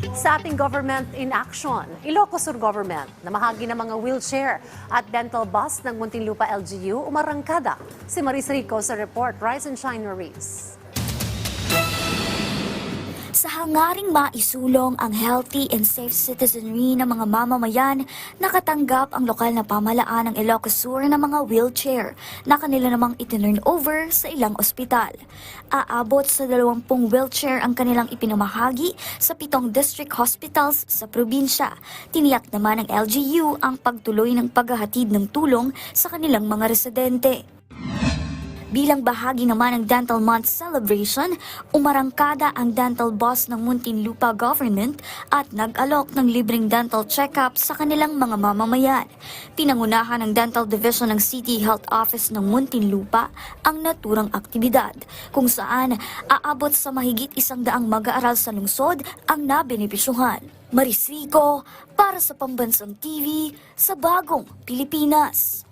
Sa ating government in action, Ilocos Sur Government, namahagi ng mga wheelchair at dental bus ng Muntinlupa LGU umarangkada. Si Maris Rico sa report. Rise and shine, Maris. Sa hangaring maisulong ang healthy and safe citizenry ng mga mamamayan, nakatanggap ang lokal na pamalaan ng Ilocos Sur ng mga wheelchair na kanila namang itinurn over sa ilang ospital. Aabot sa 20 wheelchair ang kanilang ipinamahagi sa pitong district hospitals sa probinsya. Tiniyak naman ng LGU ang pagtuloy ng paghahatid ng tulong sa kanilang mga residente. Bilang bahagi naman ng Dental Month celebration, umarangkada ang dental boss ng Muntinlupa Government at nag-alok ng libreng dental check-up sa kanilang mga mamamayan. Pinangunahan ng Dental Division ng City Health Office ng Muntinlupa ang naturang aktibidad, kung saan aabot sa mahigit isang daang mag-aaral sa lungsod ang nabenepisyuhan. Marisrico para sa Pambansang TV sa Bagong Pilipinas.